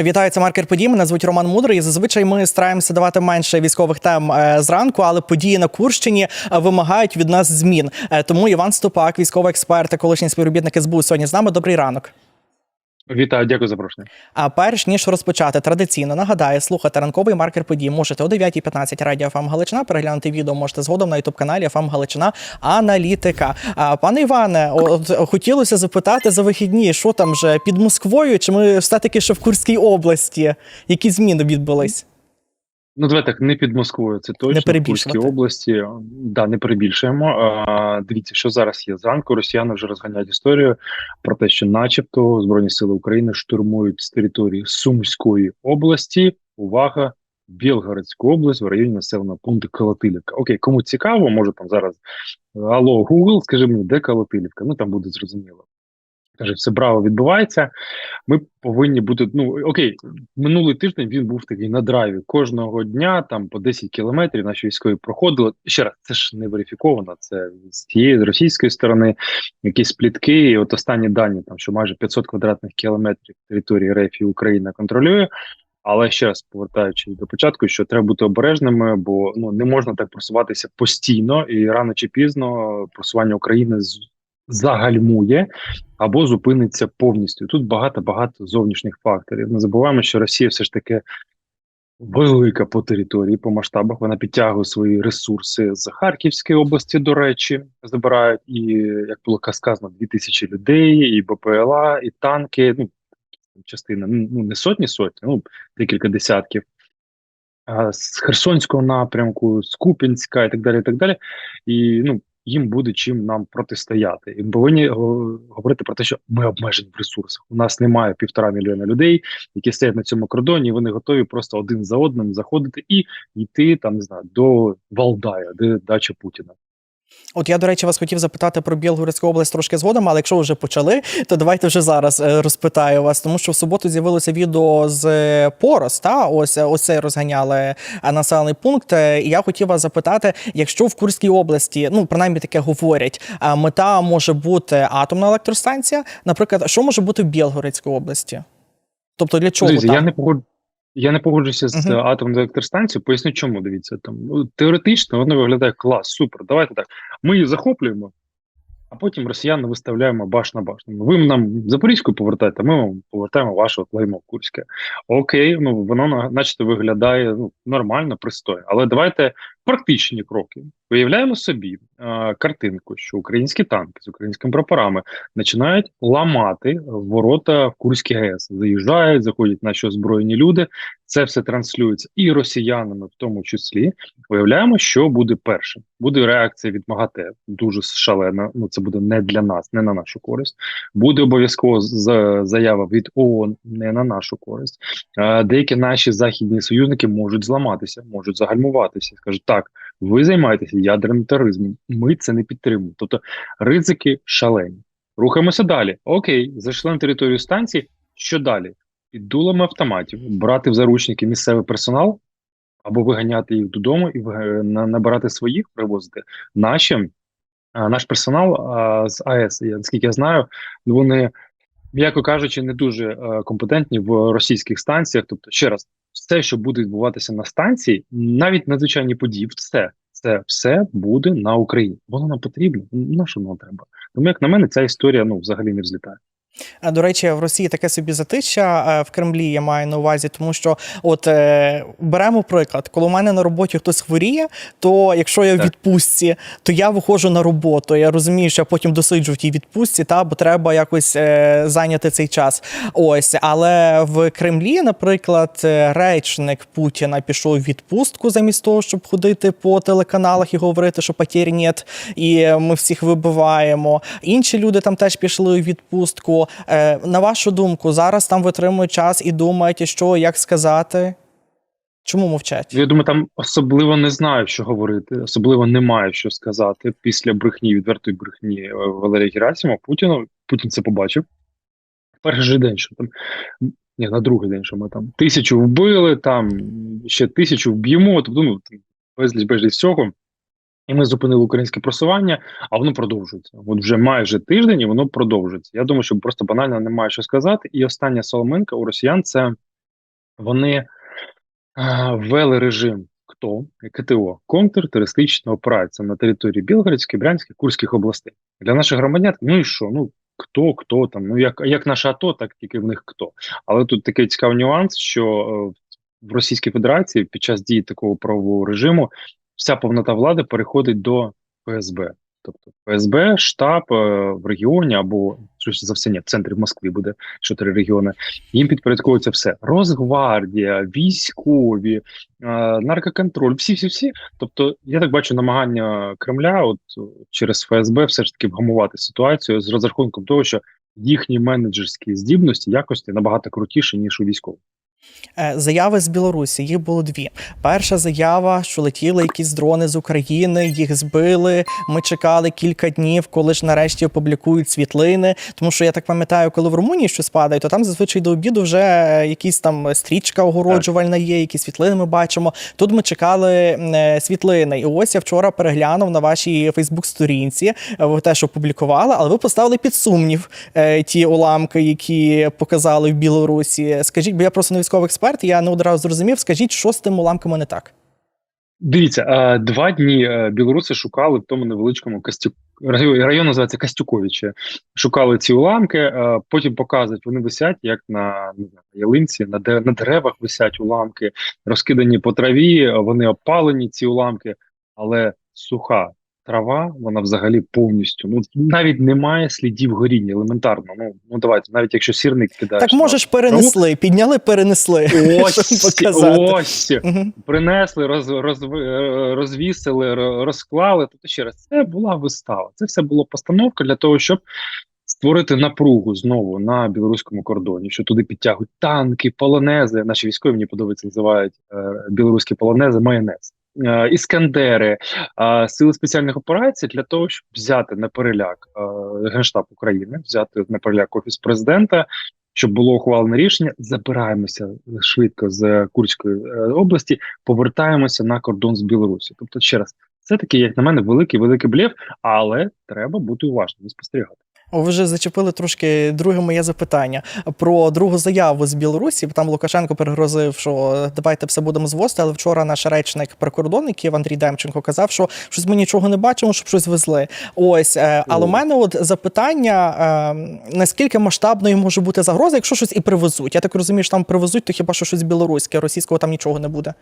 Вітаю, це маркер подій. Мене звуть Роман Мудрий. Зазвичай ми стараємося давати менше військових тем е, зранку, але події на Курщині е, вимагають від нас змін. Е, Тому Іван Ступак, військовий експерт, колишній співробітник СБУ, сьогодні з нами. Добрий ранок. Вітаю, дякую за запрошення. А перш ніж розпочати, традиційно нагадаю, слухати ранковий маркер подій можете о 9.15 радіо ФМ Галичина. Переглянути відео можете згодом на ютуб каналі ФМ Галичина Аналітика. А пане Іване, от хотілося запитати за вихідні, що там вже під Москвою? Чи ми все таки ще в Курській області? Які зміни відбулись? Ну, давай так, не під Москвою, це точно Не в. Курській області. Да, не перебільшуємо. А, дивіться, що зараз є. Зранку росіяни вже розганяють історію про те, що, начебто, Збройні Сили України штурмують з території Сумської області. Увага! Білгородську область в районі населеного пункту Колотилівка. Окей, кому цікаво, може там зараз Алло, Google, скажи мені, де Колотилівка? Ну там буде зрозуміло. Каже, все браво відбувається. Ми повинні бути. Ну окей, минулий тиждень він був такий на драйві. Кожного дня там по 10 кілометрів наші військові проходили. Ще раз, це ж не верифіковано. Це з тієї з російської сторони, якісь плітки. І от останні дані, там що майже 500 квадратних кілометрів території РФ і Україна контролює. Але ще раз повертаючись до початку, що треба бути обережними, бо ну не можна так просуватися постійно, і рано чи пізно просування України загальмує або зупиниться повністю. Тут багато багато зовнішніх факторів. Не забуваємо, що Росія все ж таки велика по території, по масштабах. Вона підтягує свої ресурси з Харківської області. До речі, забирають і як було сказано, 2000 людей, і БПЛА, і танки. Ну частина ну не сотні сотні, ну декілька десятків. З Херсонського напрямку, з Купінська і так далі. І так далі. І ну їм буде чим нам протистояти. І ми повинні го- говорити про те, що ми обмежені в ресурсах. У нас немає півтора мільйона людей, які стоять на цьому кордоні. Вони готові просто один за одним заходити і йти там, не знаю, до Валдая, де дача Путіна. От я, до речі, вас хотів запитати про Білгородську область трошки згодом, але якщо вже почали, то давайте вже зараз е, розпитаю вас, тому що в суботу з'явилося відео з е, Порос, та ось е, ось це розганяли населений пункт. І я хотів вас запитати, якщо в Курській області, ну принаймні таке говорять, мета може бути атомна електростанція, наприклад, що може бути в Білгородській області? Тобто для чого Друзі, там? я не погоджу. Я не погоджуся з uh-huh. атомною електростанцією. Поясню, чому дивіться там. Ну, теоретично воно виглядає клас, супер. Давайте так. Ми її захоплюємо, а потім росіян виставляємо баш на баш. Ну, Ви нам Запорізьку повертаєте, а ми вам повертаємо ваше лаймо Курське. Окей, ну воно на- начебто виглядає ну, нормально, пристойно. Але давайте практичні кроки. Уявляємо собі е, картинку, що українські танки з українськими прапорами починають ламати ворота в Курській ГЕС. Заїжджають, заходять наші озброєні люди. Це все транслюється і росіянами, в тому числі. Уявляємо, що буде першим. Буде реакція від МАГАТЕ, дуже шалена. Ну це буде не для нас, не на нашу користь. Буде обов'язково заява від ООН не на нашу користь. Е, Деякі наші західні союзники можуть зламатися, можуть загальмуватися. Скажуть, так, ви займаєтеся ядерним тероризмом. Ми це не підтримуємо. Тобто ризики шалені. Рухаємося далі. Окей, зайшли на територію станції. Що далі? Під дулами автоматів брати в заручники місцевий персонал або виганяти їх додому і набирати своїх, привозити. Наші, наш персонал а, з АЕС, я, наскільки я знаю, вони, м'яко кажучи, не дуже е, компетентні в російських станціях. Тобто, ще раз, все, що буде відбуватися на станції, навіть надзвичайні події, все. Це все буде на Україні. Воно нам потрібно. На що нам треба? Тому, як на мене, ця історія ну взагалі не взлітає. До речі, в Росії таке собі затища е, в Кремлі я маю на увазі, тому що от е, беремо приклад, коли у мене на роботі хтось хворіє, то якщо я в відпустці, то я виходжу на роботу. Я розумію, що я потім досиджу в тій відпустці, та бо треба якось е, зайняти цей час. Ось, але в Кремлі, наприклад, речник Путіна пішов в відпустку замість того, щоб ходити по телеканалах і говорити, що потір нет, і ми всіх вибиваємо. Інші люди там теж пішли у відпустку. Е, На вашу думку, зараз там витримують час і думають, що як сказати? Чому мовчать? Я думаю, там особливо не знаю, що говорити, особливо немає що сказати після брехні, відвертої брехні е, Валерія Герасимова Путіну. Путін це побачив. Перший же день, що там ні, на другий день, що ми там тисячу вбили, там ще тисячу вб'ємо. Тобто, ну безліч безліч всього. І ми зупинили українське просування, а воно продовжується. От вже майже тиждень, і воно продовжується. Я думаю, що просто банально немає що сказати. І остання соломинка у росіян це вони е, ввели режим КТО, КТО контртерористична операція на території Білгородської, Брянської, Курських областей. Для наших громадян, ну і що? Ну хто, хто там? Ну як, як наше АТО, так тільки в них хто. Але тут такий цікавий нюанс, що е, в Російській Федерації під час дії такого правового режиму вся повнота влади переходить до ФСБ. Тобто ФСБ, штаб е, в регіоні або щось за все ні, в центрі Москви буде чотири регіони. Їм підпорядковується все: Росгвардія, військові, е, наркоконтроль, всі, всі, всі. Тобто, я так бачу намагання Кремля, от через ФСБ, все ж таки вгамувати ситуацію з розрахунком того, що їхні менеджерські здібності, якості набагато крутіші ніж у військових. Е, Заяви з Білорусі їх було дві. Перша заява, що летіли якісь дрони з України, їх збили. Ми чекали кілька днів, коли ж нарешті опублікують світлини. Тому що я так пам'ятаю, коли в Румунії щось падає, то там зазвичай до обіду вже якісь там стрічка огороджувальна є, які світлини ми бачимо. Тут ми чекали е, світлини. І ось я вчора переглянув на вашій Фейсбук-сторінці е, ви те, що публікували, але ви поставили під сумнів е, ті уламки, які показали в Білорусі. Скажіть, бо я просто не військовий експерт, я не одразу зрозумів. Скажіть, що з тими уламками не так? Дивіться, е, два дні е, білоруси шукали в тому невеличкому Костюк район, називається Костюковичі. Шукали ці уламки, е, потім показують, вони висять як на ялинці, на, деревах висять уламки, розкидані по траві, вони опалені, ці уламки, але суха трава, вона взагалі повністю. Ну навіть немає слідів горіння, елементарно. Ну ну давайте, навіть якщо сірник кидаєш. Так можеш перенесли, підняли, перенесли. Ось, ось принесли, роз, роз, е, розвісили, розклали. Тобто ще раз, це була вистава. Це все було постановка для того, щоб створити напругу знову на білоруському кордоні, що туди підтягують танки, полонези. Наші військові мені подобається називають е, білоруські полонези майонез. Е, Іскандери, сили спеціальних операцій для того, щоб взяти на переляк е, генштаб України, взяти на переляк офіс президента, щоб було ухвалене рішення. Забираємося швидко з Курської е, області, повертаємося на кордон з Білорусі. Тобто, ще раз, це такий, як на мене, великий великий блєф, але треба бути уважним і спостерігати. Ви вже зачепили трошки друге моє запитання про другу заяву з Білорусі. Там Лукашенко перегрозив, що давайте все будемо звозити. Але вчора наш речник прикордонників Андрій Демченко казав, що щось ми нічого не бачимо, щоб щось везли. Ось, е, але у мене от запитання: е, наскільки масштабною може бути загроза, якщо щось і привезуть? Я так розумію, що там привезуть, то хіба що щось білоруське, російського там нічого не буде.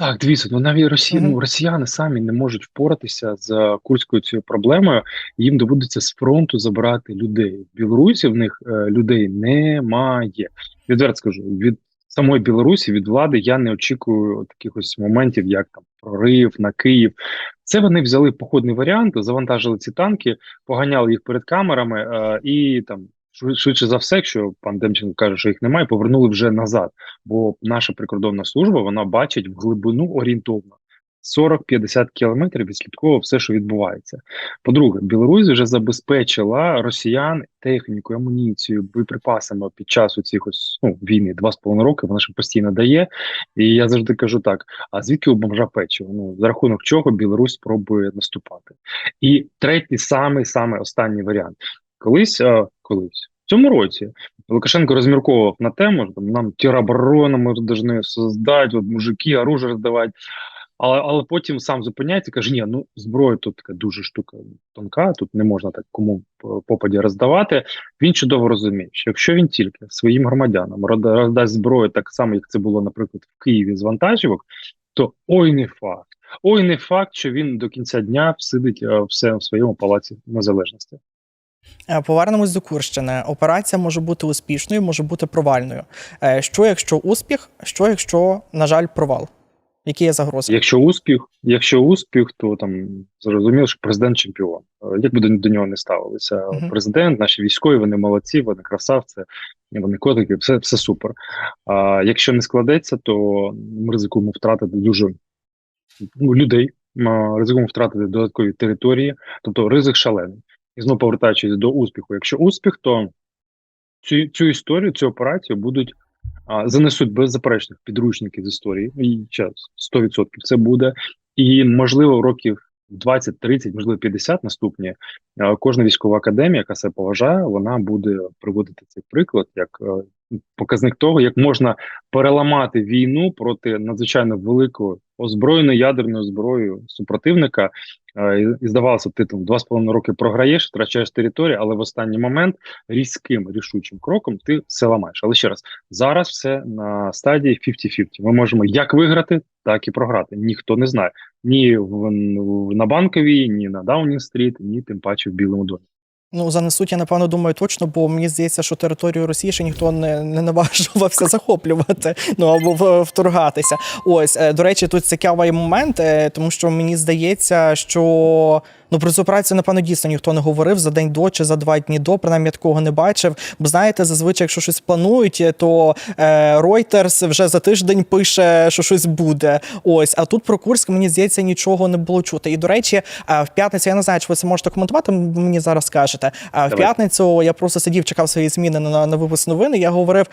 Так, дивіться, ну навіть Росії, Мгм. ну, росіяни самі не можуть впоратися з курською цією проблемою. Їм доводиться з фронту забирати людей. В Білорусі в них е, людей немає. Відверто скажу, від самої Білорусі, від влади я не очікую таких ось моментів, як там прорив на Київ. Це вони взяли походний варіант, завантажили ці танки, поганяли їх перед камерами е, і там. Швид- Швидше за все, якщо пан Демченко каже, що їх немає, повернули вже назад бо наша прикордонна служба вона бачить в глибину орієнтовно 40-50 кілометрів відслідково все, що відбувається. По-друге, Білорусь вже забезпечила росіян технікою, амуніцією, боєприпасами під час у цих ось ну, війни два з половиною роки. Вона ж постійно дає. І я завжди кажу так: а звідки у бомжа печиво? Ну за рахунок чого Білорусь спробує наступати? І третій, самий самий останній варіант. Колись, колись в цьому році Лукашенко розмірковував на тему, що там нам тероборону ми повинні создати, от мужики, оружие роздавати. Але, але потім сам зупиняється каже: ні, ну зброя тут така дуже штука тонка, тут не можна так кому попаді роздавати. Він чудово розуміє, що якщо він тільки своїм громадянам роздасть зброю так само, як це було, наприклад, в Києві з вантажівок, то ой не факт. Ой, не факт, що він до кінця дня всидить все в своєму палаці незалежності. Е, Повернемось до Курщини. Операція може бути успішною, може бути провальною. Е, Що якщо успіх, що якщо, на жаль, провал? Які є загрози? Якщо успіх, якщо успіх, то там зрозуміло, що президент чемпіон. Е, Як би до, до нього не ставилися, Мгм. президент, наші військові, вони молодці, вони красавці, вони котики, все, все супер. А якщо не складеться, то ми ризикуємо втратити дуже ну, людей, ризикуємо втратити додаткові території, тобто ризик шалений. І знову повертаючись до успіху. Якщо успіх, то цю, цю історію, цю операцію будуть а, занесуть беззаперечних підручників з історії. І час 100% це буде. І можливо, років 20, 30, можливо, 50 наступні. Кожна військова академія, яка себе поважає, вона буде приводити цей приклад як е, показник того, як можна переламати війну проти надзвичайно великого озброєної ядерною зброєю супротивника. Е, І, здавалося, б, ти там два з половиною роки програєш, втрачаєш територію, але в останній момент різким рішучим кроком ти все ламаєш. Але ще раз, зараз все на стадії 50-50. Ми можемо як виграти, так і програти. Ніхто не знає ні в, в на банковій, ні на Даунінг-стріт, ні тим паче в Білому домі. Ну, занесуть, я напевно думаю точно, бо мені здається, що територію Росії ще ніхто не, не наважувався захоплювати, ну або вторгатися. Ось, е, до речі, тут цікавий момент, е, тому що мені здається, що ну про цю операцію, напевно, дійсно ніхто не говорив за день до чи за два дні до, принаймні я такого не бачив. Бо знаєте, зазвичай, якщо щось планують, е, то е, Reuters вже за тиждень пише, що щось буде. Ось, а тут про Курськ, мені здається, нічого не було чути. І до речі, в п'ятницю я не знаю, чи ви це можете коментувати. Мені зараз скажете. А в п'ятницю я просто сидів, чекав свої зміни на, на випуск новини. Я говорив.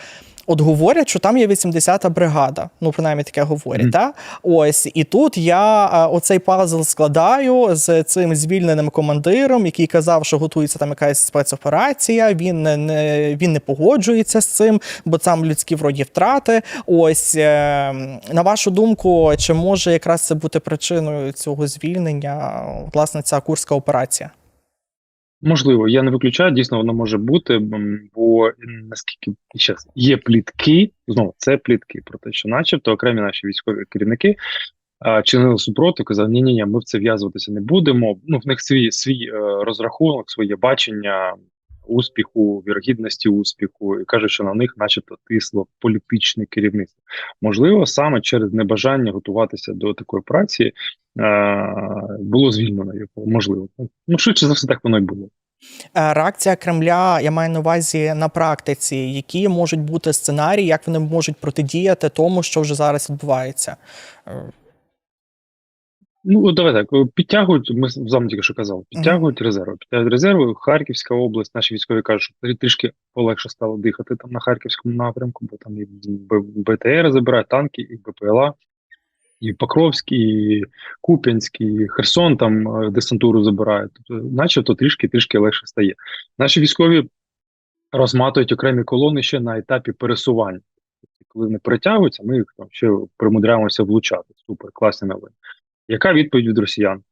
От говорять, що там є 80-та бригада. Ну, принаймні таке говорять. Мгм. Та? Ось і тут я е, оцей пазл складаю з цим звільненим командиром, який казав, що готується там якась спецоперація. Він не, не він не погоджується з цим, бо там людські вроді втрати. Ось е, на вашу думку, чи може якраз це бути причиною цього звільнення? Власне, ця курська операція? Можливо, я не виключаю, дійсно воно може бути, бо наскільки зараз є плітки, знову це плітки про те, що, начебто, окремі наші військові керівники а, чинили супротив, казали, ні, ні, ні, ми в це в'язуватися не будемо. Ну, в них свій свій е, розрахунок, своє бачення успіху, вірогідності успіху, і кажуть, що на них, начебто, тисло політичне керівництво. Можливо, саме через небажання готуватися до такої праці було звільнено його. Можливо, ну швидше за все, так воно й було. Е, Реакція Кремля, я маю на увазі на практиці, які можуть бути сценарії, як вони можуть протидіяти тому, що вже зараз відбувається. Е, Ну, давай так, підтягують, ми з вами тільки що казали, підтягують резерви. Підтягують резерви, Харківська область, наші військові кажуть, що трішки полегше стало дихати там на Харківському напрямку, бо там і БТР забирають, танки, і БПЛА, і Покровський, і Куп'янський, і Херсон там е, десантуру забирають. Тобто, начебто трішки-трішки легше стає. Наші військові розматують окремі колони ще на етапі пересування. Тобто, Коли вони перетягуються, ми їх там ще примудряємося влучати. Супер, класні новини. Яка відповідь від росіян?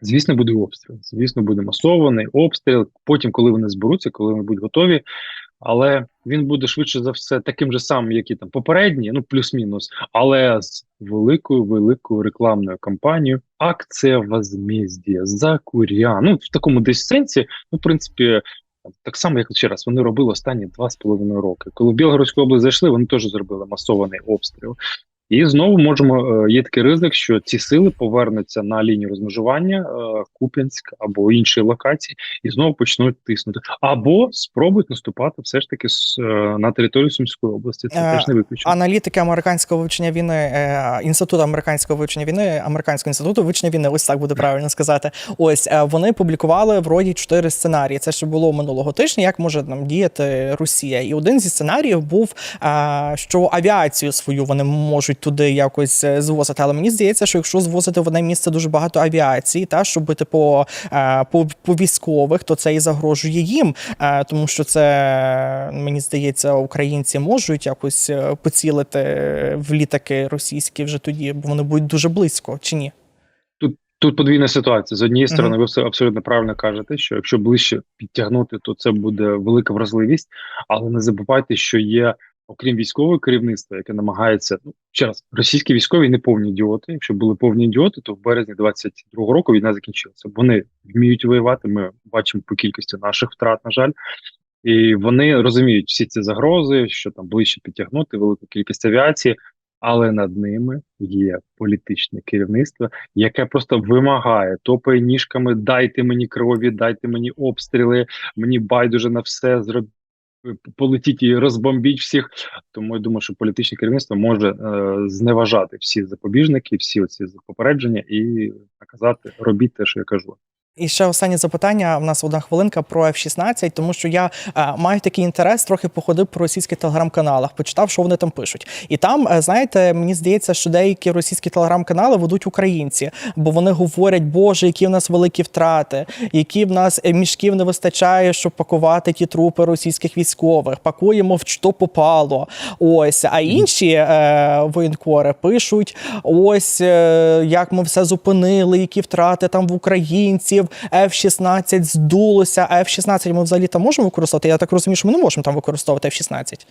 Звісно, буде обстріл. Звісно, буде масований обстріл. Потім, коли вони зберуться, коли вони будуть готові. Але він буде швидше за все таким же самим, як і там попередні, ну плюс-мінус, але з великою великою рекламною кампанією Акція возмездія за куря. Ну в такому десь сенсі, ну в принципі, так само, як ще раз, вони робили останні два з половиною роки. Коли в Білгородську область зайшли, вони теж зробили масований обстріл. І знову можемо е, є такий ризик, що ці сили повернуться на лінію розмежування е, Куп'янськ або інші локації, і знову почнуть тиснути, або спробують наступати все ж таки з, е, на територію Сумської області. Це Е, теж не виключено. Аналітики американського вивчення війни, інституту американського вивчення війни, американського інституту вивчення війни, ось так буде правильно сказати. Ось вони публікували вроді чотири сценарії. Це ще було минулого тижня. Як може нам діяти Росія? І один зі сценаріїв був, що авіацію свою вони можуть туди якось е, звозити. Але мені здається, що якщо звозити в одне місце дуже багато авіації, та щоб бити по, по, військових, то це і загрожує їм, Е, тому що це мені здається, українці можуть якось поцілити в літаки російські вже тоді, бо вони будуть дуже близько, чи ні? Тут подвійна ситуація. З однієї сторони, ви все абсолютно правильно кажете, що якщо ближче підтягнути, то це буде велика вразливість. Але не забувайте, що є, окрім військового керівництва, яке намагається ну ще раз, російські військові не повні ідіоти. Якщо були повні ідіоти, то в березні 22-го року війна закінчилася. Вони вміють воювати. Ми бачимо по кількості наших втрат, на жаль. І вони розуміють всі ці загрози, що там ближче підтягнути велику кількість авіації, але над ними є політичне керівництво, яке просто вимагає топає ніжками, дайте мені крові, дайте мені обстріли, мені байдуже на все зроб... полетіть і розбомбіть всіх. Тому я думаю, що політичне керівництво може е, зневажати всі запобіжники, всі оці попередження і наказати робіть те, що я кажу. І ще останнє запитання. У нас одна хвилинка про F-16, тому що я е, маю такий інтерес, трохи походив по російських телеграм-каналах, почитав, що вони там пишуть. І там, е, знаєте, мені здається, що деякі російські телеграм-канали ведуть українці, бо вони говорять, Боже, які в нас великі втрати, які в нас е, мішків не вистачає, щоб пакувати ті трупи російських військових. Пакуємо в що попало. Ось, а інші е, воєнкори пишуть: ось е, як ми все зупинили, які втрати там в українців. F-16 здулося. А F-16 ми взагалі там можемо використовувати. Я так розумію, що ми не можемо там використовувати F-16.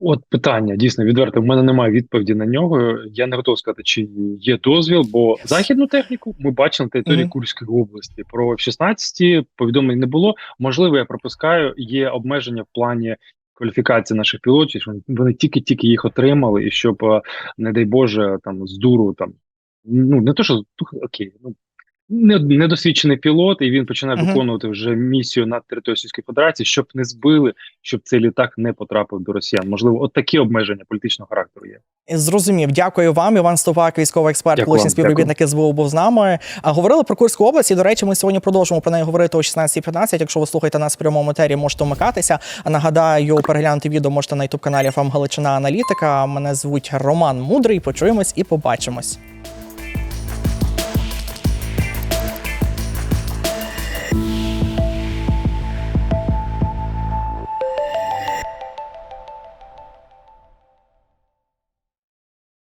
От питання дійсно відверте. В мене немає відповіді на нього. Я не готовий сказати, чи є дозвіл, бо західну техніку ми бачили на території Мгм. Курської області. Про F-16 повідомлень не було. Можливо, я пропускаю. Є обмеження в плані кваліфікації наших пілотів. що Вони тільки-тільки їх отримали, і щоб, е, не дай Боже, там з дуру там ну не то, що окей, ну. Не- Недосвідчений пілот, і він починає Мгм. виконувати вже місію на території Російської Федерації, щоб не збили, щоб цей літак не потрапив до росіян. Можливо, от такі обмеження політичного характеру є. Зрозумів, дякую вам. Іван Ступак, військовий експерт, колишній вам, співробітник СБУ був з нами. А говорили про Курську область. І, до речі, ми сьогодні продовжимо про неї говорити о 16.15. Якщо ви слухаєте нас в прямому етері, можете вмикатися. А нагадаю, переглянути відео можете на ютуб каналі ФАМ Галичина Аналітика. Мене звуть Роман Мудрий. Почуємось і побачимось.